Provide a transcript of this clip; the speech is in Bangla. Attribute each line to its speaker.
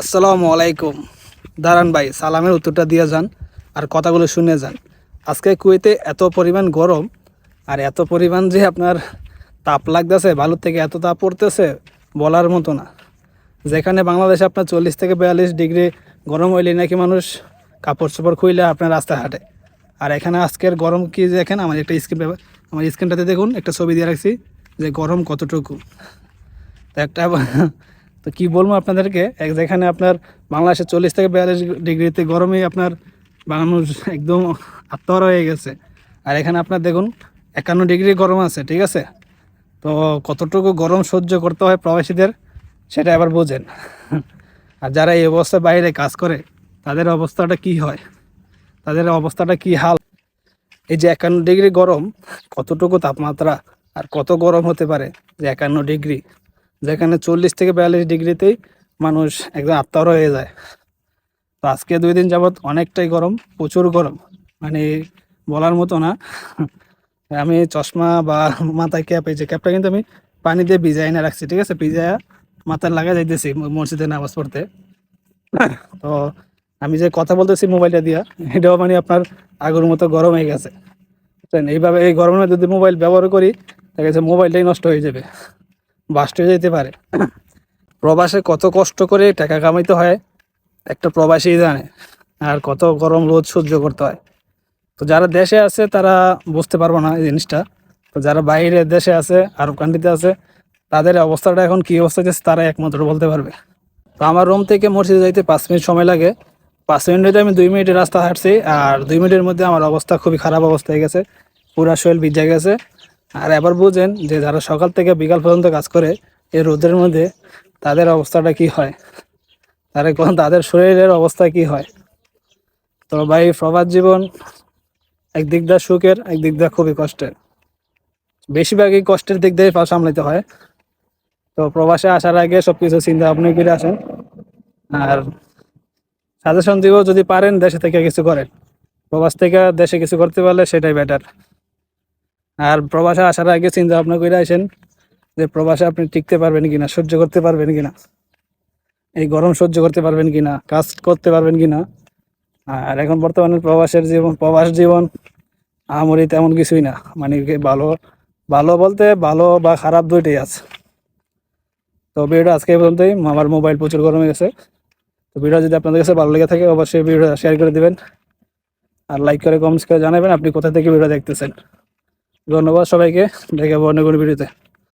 Speaker 1: আসসালামু আলাইকুম। দাঁড়ান ভাই, সালামের উত্তরটা দিয়ে যান আর কথাগুলো শুনে যান। আজকে কুয়েতে এত পরিমাণ গরম আর এত পরিমাণ যে আপনার তাপ লাগতেছে, বালুর থেকে এত তাপ পড়তেছে, বলার মতো না। যেখানে বাংলাদেশে আপনার চল্লিশ থেকে বিয়াল্লিশ ডিগ্রি গরম হইলে নাকি মানুষ কাপড় চোপড় খুইলে আপনার রাস্তায় হাঁটে। আর এখানে আজকের গরম কি দেখেন আমার একটা স্ক্রিন আমার স্ক্রিনটাতে দেখুন, একটা ছবি দিয়ে রাখছি যে গরম কতটুকু। একটা তো কি বলব আপনাদেরকে? এক যেখানে আপনার বাংলাদেশে চল্লিশ থেকে বিয়াল্লিশ ডিগ্রিতে গরমে আপনার মানুষ একদম আত্মহারা হয়ে গেছে। আর এখানে আপনার দেখুন, একান্ন ডিগ্রি গরম আছে, ঠিক আছে? তো কতটুকু গরম সহ্য করতে হয় প্রবাসীদের, সেটা এবার বোঝেন। আর যারা এই অবস্থায় বাইরে কাজ করে, তাদের অবস্থাটা কি হয়? তাদের অবস্থাটা কি হাল? এই যে একান্ন ডিগ্রি গরম, কতটুকু তাপমাত্রা আর কত গরম হতে পারে যে একান্ন ডিগ্রি? যেখানে চল্লিশ থেকে বিয়াল্লিশ ডিগ্রিতেই মানুষ একদম আত্মার হয়ে যায়। তো আজকে দুই দিন যাবৎ অনেকটাই গরম, প্রচুর গরম। মানে বলার মতো না। আমি চশমা বা মাথায় ক্যাপ, এই যে ক্যাপটা কিন্তু আমি পানি দিয়ে ভিজাই না রাখছি, ঠিক আছে? ভিজায়া মাথায় লাগা যাইতেছি মসজিদে নামাজ পড়তে। তো আমি যে কথা বলতেছি মোবাইলটা দিয়া, এটাও মানে আপনার আগের মতো গরম হয়ে গেছে। এইভাবে এই গরমের যদি মোবাইল ব্যবহার করি, দেখা গেছে মোবাইলটাই নষ্ট হয়ে যাবে। বাস্ট হয়ে যেতে পারে। প্রবাসে কত কষ্ট করে টাকা কামাইতে হয়, একটা প্রবাসী জানে। আর কত গরম রোদ সহ্য করতে হয়। তো যারা দেশে আছে, তারা বুঝতে পারব না এই জিনিসটা। তো যারা বাইরে দেশে আছে, আরব কান্ট্রিতে আছে, তাদের অবস্থাটা এখন কি অবস্থা আছে তারা একমাত্র বলতে পারবে। তো আমার রুম থেকে মসজিদে যাইতে পাঁচ মিনিট সময় লাগে। পাঁচ মিনিটে আমি দুই মিনিটের রাস্তা হাঁটছি, আর দুই মিনিটের মধ্যে আমার অবস্থা খুবই খারাপ অবস্থা হয়ে গেছে। পুরা শরীর ভিজে গেছে। আর এবার বুঝেন যে যারা সকাল থেকে বিকাল পর্যন্ত কাজ করে, এই রোদের মধ্যে তাদের অবস্থাটা কি হয়? তারা তাদের শরীরের অবস্থা কি হয়? তো ভাই প্রবাদ জীবন একদিক দিয়ে সুখের, একদিক দিয়ে খুবই কষ্টের। বেশিরভাগই কষ্টের দিক দিয়ে সামলাতে হয়। তো প্রবাসে আসার আগে সবকিছু চিন্তা ভাবনা করে আসেন। আর সাজেশন দিব, যদি পারেন দেশে থেকে কিছু করেন। প্রবাস থেকে দেশে কিছু করতে পারলে সেটাই বেটার আর প্রবাসে আসার আগে চিন্তা ভাবনা করে আসেন যে প্রবাসে আপনি টিকতে পারবেন কিনা, সহ্য করতে পারবেন কিনা, এই গরম সহ্য করতে পারবেন কিনা, কাজ করতে পারবেন কিনা। আর এখন বর্তমানে প্রবাসের জীবন, প্রবাস জীবন আমরি তেমন কিছুই না মানে ভালো ভালো বলতে ভালো বা খারাপ দুইটাই আছে। তো ভিডিওটা আজকে পর্যন্তই, আমার মোবাইল প্রচুর গরম গেছে। তো ভিডিও যদি আপনাদের কাছে ভালো লেগে থাকে, অবশ্যই ভিডিওটা শেয়ার করে দিবেন। আর লাইক করে কমেন্টস করে জানাবেন, আপনি কোথা থেকে ভিডিও দেখতেছেন। ধন্যবাদ সবাইকে দেখে অন্য কোনো ভিডিওতে।